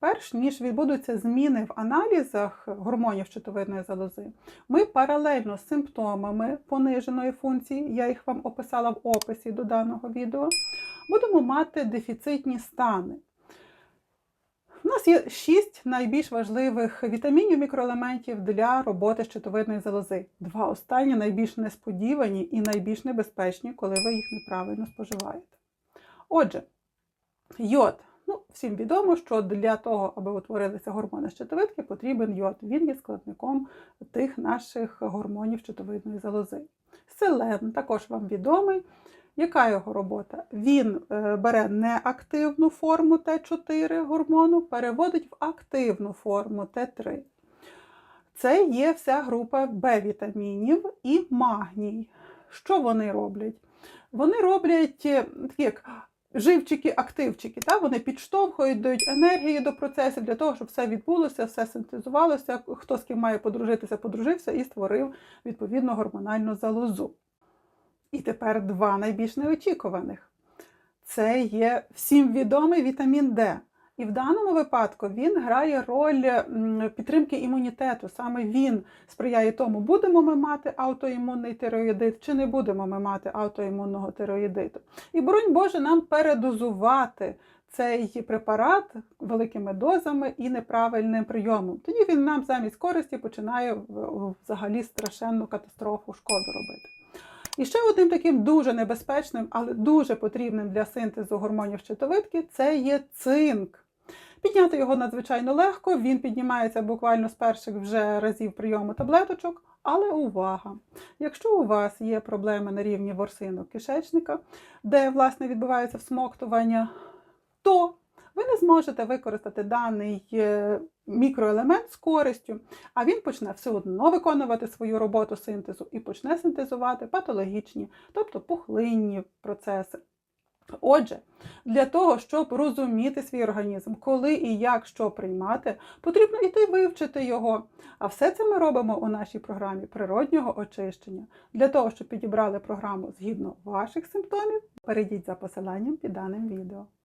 перш ніж відбудуться зміни в аналізах гормонів щитовидної залози, ми паралельно з симптомами пониженої функції, я їх вам описала в описі до даного відео, будемо мати дефіцитні стани. У нас є шість найбільш важливих вітамінів, мікроелементів для роботи щитовидної залози. Два останні найбільш несподівані і найбільш небезпечні, коли ви їх неправильно споживаєте. Отже, йод. Ну, всім відомо, що для того, аби утворилися гормони щитовидки, потрібен йод. Він є складником тих наших гормонів щитовидної залози. Селен також вам відомий. Яка його робота? Він е, бере неактивну форму Т4 гормону, переводить в активну форму Т3. Це є вся група Б-вітамінів і магній. Що вони роблять? Вони роблять е, такі як живчики-активчики. Так? Вони підштовхують, дають енергію до процесів для того, щоб все відбулося, все синтезувалося. Хто з ким має подружитися, подружився і створив відповідно гормональну залозу. І тепер два найбільш неочікуваних. Це є всім відомий вітамін Д. І в даному випадку він грає роль підтримки імунітету. Саме він сприяє тому, будемо ми мати аутоімунний тироїдит, чи не будемо ми мати аутоімунного тироїдиту. І боронь Боже, нам передозувати цей препарат великими дозами і неправильним прийомом. Тоді він нам замість користі починає взагалі страшенну катастрофу шкоду робити. І ще одним таким дуже небезпечним, але дуже потрібним для синтезу гормонів щитовидки це є цинк. Підняти його надзвичайно легко, він піднімається буквально з перших вже разів прийому таблеточок. Але увага! Якщо у вас є проблеми на рівні ворсинок кишечника, де власне відбувається всмоктування, то ви не зможете використати даний мікроелемент з користю, а він почне все одно виконувати свою роботу синтезу і почне синтезувати патологічні, тобто пухлинні процеси. Отже, для того, щоб розуміти свій організм, коли і як що приймати, потрібно іти вивчити його. А все це ми робимо у нашій програмі природнього очищення. Для того, щоб підібрали програму згідно ваших симптомів, перейдіть за посиланням під даним відео.